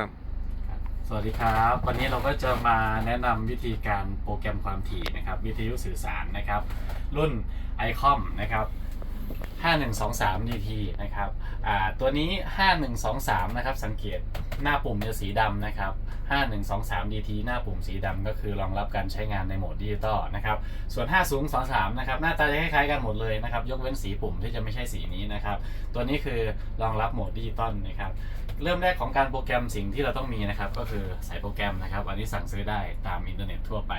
ครับสวัสดีครับ วันนี้เราก็จะมาแนะนำวิธีการโปรแกรมความถี่นะครับ วิทยุสื่อสารนะครับ รุ่น ICOM นะครับ 5123 DT นะครับอ่าตัวนี้ 5123 นะครับ สังเกตหน้าปุ่มจะสีดำนะครับ 5123 DT หน้าปุ่มสีดำก็คือรองรับการใช้งานในโหมดดิจิตอลนะครับ ส่วน 5023 นะครับ หน้าตาจะคล้ายๆกันหมดเลยนะครับ ยกเว้นสีปุ่มที่จะไม่ใช่สีนี้นะครับ ตัวนี้คือรองรับโหมดดิจิตอลนะครับ เริ่มแรกของการโปรแกรมสิ่งที่เราต้องมีนะครับ ก็คือใส่โปรแกรมนะครับ อันนี้สั่งซื้อได้ตามอินเทอร์เน็ตทั่วไป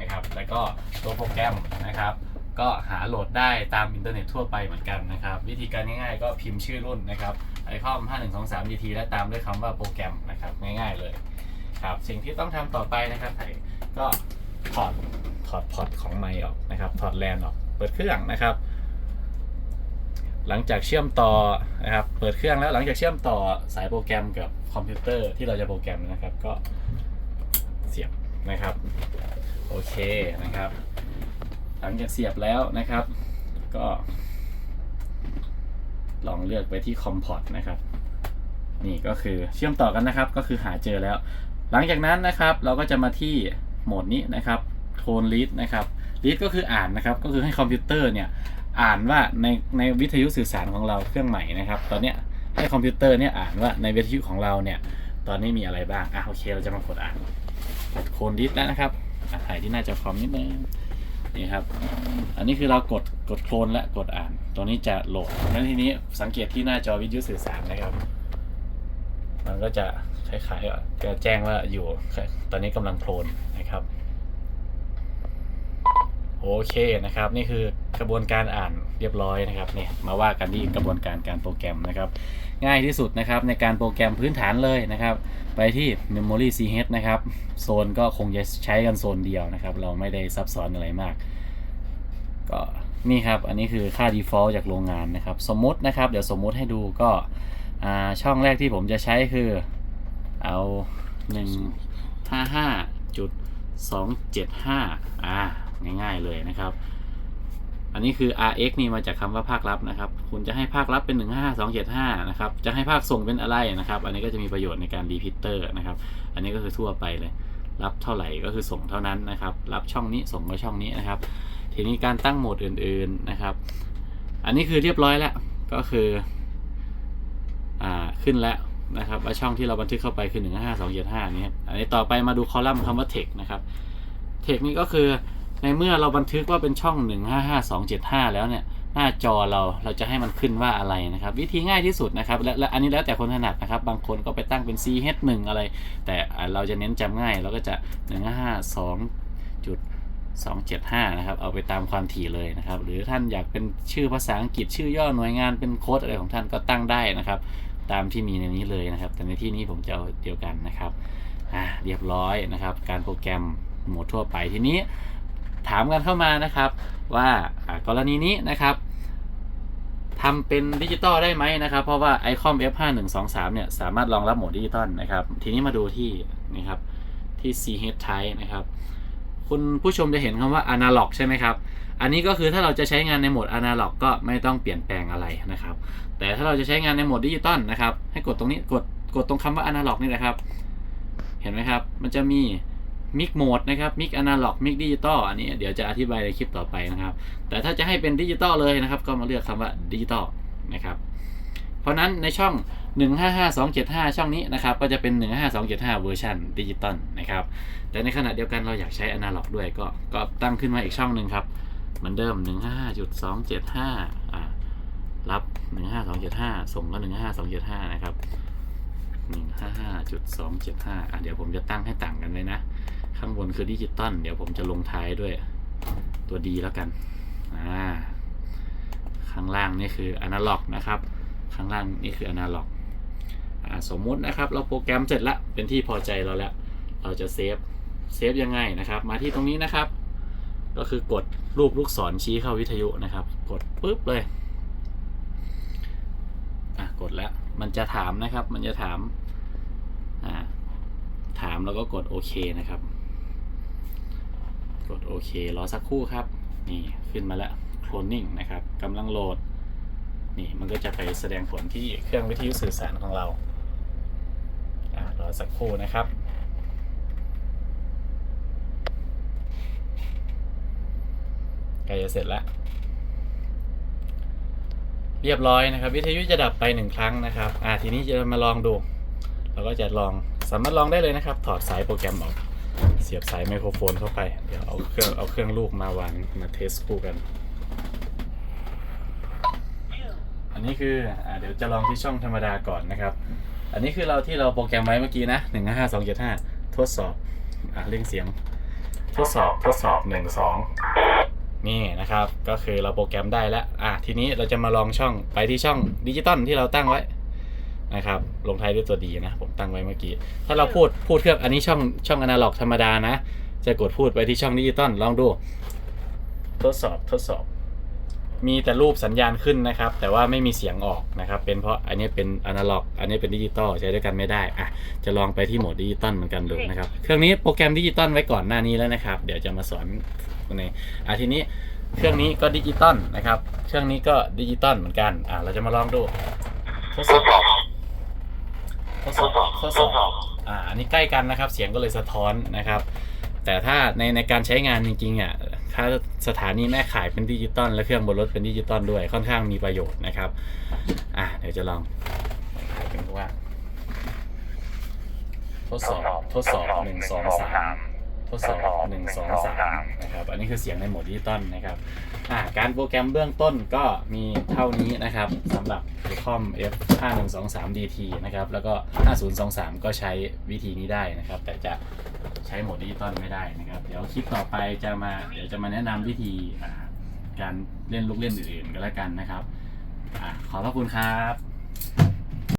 นะครับ แล้วก็ตัวโปรแกรมนะครับ ก็หาโหลดได้ตามอินเทอร์เน็ตทั่วไปเหมือนกันนะครับ วิธีการง่ายๆ ก็พิมพ์ชื่อรุ่นนะครับไอคอม5123 DT และตามด้วยคำว่าโปรแกรมนะครับง่ายๆเลยครับสิ่งที่ต้องทำต่อไปนะครับไก็ถอดถอดพอร์ตของไมค์ออกนะครับถอดแลนออกเปิดเครื่องนะครับ หลังจากเชื่อมต่อนะครับเปิดเครื่องแล้วหลังจากเชื่อมต่อสายโปรแกรมกับคอมพิวเตอร์ที่เราจะโปรแกรมนะครับ ก็เสียบนะครับโอเคนะครับ หลังจากเสียบแล้วนะครับ ก็ ลองเลือกไปที่คอมพอร์ตนะครับ นี่ก็คือเชื่อมต่อกันนะครับ ก็คือหาเจอแล้ว หลังจากนั้นนะครับเราก็จะมาที่โหมดนี้นะครับโทนลีดนะครับลีดก็คืออ่านนะครับ ก็คือให้คอมพิวเตอร์เนี่ย อ่านว่าในในวิทยุสื่อสารของเราเครื่องใหม่นะครับ ตอนเนี้ยให้คอมพิวเตอร์เนี่ยอ่านว่าในวิทยุของเราเนี่ย ตอนนี้มีอะไรบ้าง อะโอเค เราจะมากดอ่านกดโคนดิสแล้วนะครับอะถ่ายที่หน้าจอคอมนิดนึงนี่ครับ อันนี้คือเรากดกดโคลนและกดอ่าน ตัวนี้จะโหลดแล้วทีนี้สังเกตที่หน้าจอวิทยุสื่อสารนะครับ มันก็จะคล้ายๆว่าจะแจ้งว่าอยู่ ตอนนี้กำลังโคลนนะครับ โอเคนะครับ นี่คือกระบวนการอ่านเรียบร้อยนะครับเนี่ยมาว่ากันที่กระบวนการการโปรแกรมนะครับ ง่ายที่สุดนะครับในการโปรแกรมพื้นฐานเลยนะครับ ไปที่ Memory CH นะครับโซนก็คงจะใช้กันโซนเดียวนะครับ เราไม่ได้ซับซ้อนอะไรมาก ก็นี่ครับ อันนี้คือค่า default จากโรงงานนะครับ สมมตินะครับ เดี๋ยวสมมติให้ดูก็อ่าช่องแรกที่ผมจะใช้คือเอา155.275อ่า ง่ายๆเลยนะครับ อันนี้คือ rx นี่มาจากคำว่าภาครับนะครับ คุณจะให้ภาครับเป็น15275 นะครับ จะให้ภาคส่งเป็นอะไรนะครับ อันนี้ก็จะมีประโยชน์ในการรีพิเตอร์นะครับ อันนี้ก็คือทั่วไปเลย รับเท่าไหร่ก็คือส่งเท่านั้นนะครับ รับช่องนี้ส่งก็ช่องนี้นะครับ ทีนี้การตั้งโหมดอื่นๆนะครับ อันนี้คือเรียบร้อยแล้ว ก็คืออ่าขึ้นแล้วนะครับว่าช่องที่เราบันทึกเข้าไปคือ 15275นี้อันนี้ต่อไปมาดูคอลัมน์คำว่า text นะครับ text นี่ก็คือ ในเมื่อเราบันทึกว่าเป็นช่อง 155275 แล้วเนี่ยหน้าจอเราเราจะให้มันขึ้นว่าอะไรนะครับ วิธีง่ายที่สุดนะครับและและอันนี้แล้วแต่คนถนัดนะครับ บางคนก็ไปตั้งเป็น ch1 อะไร แต่เราจะเน้นจำง่ายเราก็จะ 152.275 นะครับ เอาไปตามความถี่เลยนะครับ หรือท่านอยากเป็นชื่อภาษาอังกฤษชื่อย่อหน่วยงานเป็นโค้ดอะไรของท่านก็ตั้งได้นะครับ ตามที่มีในนี้เลยนะครับ แต่ในที่นี้ผมจะเอาเดียวกันนะครับอ่าเรียบร้อยนะครับ การโปรแกรมโหมดทั่วไปทีนี้ ถามกันเข้ามานะครับ ว่ากรณีนี้นะครับทำเป็นดิจิตอลได้ไหมนะครับ เพราะว่า ICOM F5123 เนี่ยสามารถรองรับโหมดดิจิตอลนะครับ ทีนี้มาดูที่นี่ครับที่ CH Type นะครับ คุณผู้ชมจะเห็นคำว่า Analog ใช่ไหมครับอันนี้ก็คือถ้าเราจะใช้งานในโหมด Analog ก็ไม่ต้องเปลี่ยนแปลงอะไรนะครับ แต่ถ้าเราจะใช้งานในโหมดดิจิตอลนะครับ ให้กดตรงนี้กดกดตรงคำว่า Analog นี่นะครับ เห็นไหมครับ มันจะมี มิกโหมดนะครับมิกอนาล็อกมิกดิจิตอลอันนี้เดี๋ยวจะอธิบายในคลิปต่อไปนะครับ แต่ถ้าจะให้เป็นดิจิตอลเลยนะครับ ก็มาเลือกคำว่าดิจิตอลนะครับเพราะนั้นในช่อง 155275 ช่องนี้นะครับก็จะเป็น15275 เวอร์ชันดิจิตอลนะครับ แต่ในขณะเดียวกันเราอยากใช้อนาล็อกด้วยก็ก็ตั้งขึ้นมาอีกช่องหนึ่งครับ เหมือนเดิม 155.275อ่ารับ 15275 ส่งก็ 15275 นะครับ 155.275อะเดี๋ยวผมจะตั้งให้ต่างกันเลยนะ ข้างบนคือดิจิตอลเดี๋ยวผมจะลงท้ายด้วยตัวดีแล้วกันอ่าข้างล่างนี่คืออนาล็อกนะครับ ข้างล่างนี่คืออนาล็อกอ่าสมมุตินะครับ เราโปรแกรมเสร็จแล้วเป็นที่พอใจเราแล้ว เราจะเซฟเซฟยังไงนะครับ มาที่ตรงนี้นะครับ ก็คือกดรูปลูกศรชี้เข้าวิทยุนะครับ กดปุ๊บเลยอะกดแล้วมันจะถามนะครับ มันจะถามอ่าถามแล้วก็กดโอเคนะครับ กดโอเครอสักครู่ครับ นี่ขึ้นมาแล้ว cloning นะครับกำลังโหลด นี่มันก็จะไปแสดงผลที่เครื่องวิทยุสื่อสารของเราอ่ารอสักครู่นะครับใกล้จะเสร็จแล้ว เรียบร้อยนะครับ วิทยุจะดับไปหนึ่งครั้งนะครับ อ่าทีนี้จะมาลองดู เราก็จะลองสามารถลองได้เลยนะครับ ถอดสายโปรแกรมออก เสียบสายไมโครโฟนเข้าไป เดี๋ยวเอาเครื่องเอาเครื่องลูกมาวางมาเทสคู่กัน อันนี้คืออ่าเดี๋ยวจะลองที่ช่องธรรมดาก่อนนะครับ อันนี้คือเราที่เราโปรแกรมไว้เมื่อกี้นะหนึ่งห้าสองเจ็ดห้าทดสอบอะเร่งเสียง ทดสอบทดสอบหนึ่งสองนี่นะครับ ก็คือเราโปรแกรมได้แล้ว อะทีนี้เราจะมาลองช่องไปที่ช่องดิจิตอลที่เราตั้งไว้ นะครับลงท้ายด้วยตัวดีนะ ผมตั้งไว้เมื่อกี้ ถ้าเราพูดพูดเครื่องอันนี้ช่องช่องอนาล็อกธรรมดานะ จะกดพูดไปที่ช่องดิจิตอลลองดู ทดสอบทดสอบ มีแต่รูปสัญญาณขึ้นนะครับ แต่ว่าไม่มีเสียงออกนะครับ เป็นเพราะอันนี้เป็นอนาล็อก อันนี้เป็นดิจิตอลใช้ด้วยกันไม่ได้อะจะลองไปที่โหมดดิจิตอลเหมือนกันดูนะครับ เครื่องนี้โปรแกรมดิจิตอลไว้ก่อนหน้านี้แล้วนะครับ เดี๋ยวจะมาสอนในอะทีนี้เครื่องนี้ก็ดิจิตอลนะครับ เครื่องนี้ก็ดิจิตอลเหมือนกัน อะเราจะมาลองดู ทดสอบ ทดสอบทดสอบอ่าอันนี้ใกล้กันนะครับ เสียงก็เลยสะท้อนนะครับ แต่ถ้าในในการใช้งานจริงๆอะถ้าสถานีแม่ขายเป็นดิจิตอลและเครื่องบนรถเป็นดิจิตอลด้วยค่อนข้างมีประโยชน์นะครับอะเดี๋ยวจะลองถ่ายกันดูว่า ทดสอบทดสอบหนึ่งสองสามท ดสอบหนึ่งสองสามนะครับอันนี้คือเสียงในโหมดดิจิตอลนะครับอ่าการโปรแกรมเบื้องต้นก็มีเท่านี้นะครับสำหรับ Ecom F 5 1 2 3 DT นะครับแล้วก็ 5023 ก็ใช้วิธีนี้ได้นะครับ แต่จะใช้โหมดดิจิตอลไม่ได้นะครับ เดี๋ยวคลิปต่อไปจะมาเดี๋ยวจะมาแนะนำวิธีการเล่นลูกเล่นอื่นๆกันแล้วกันนะครับอขอบพระคุณครับ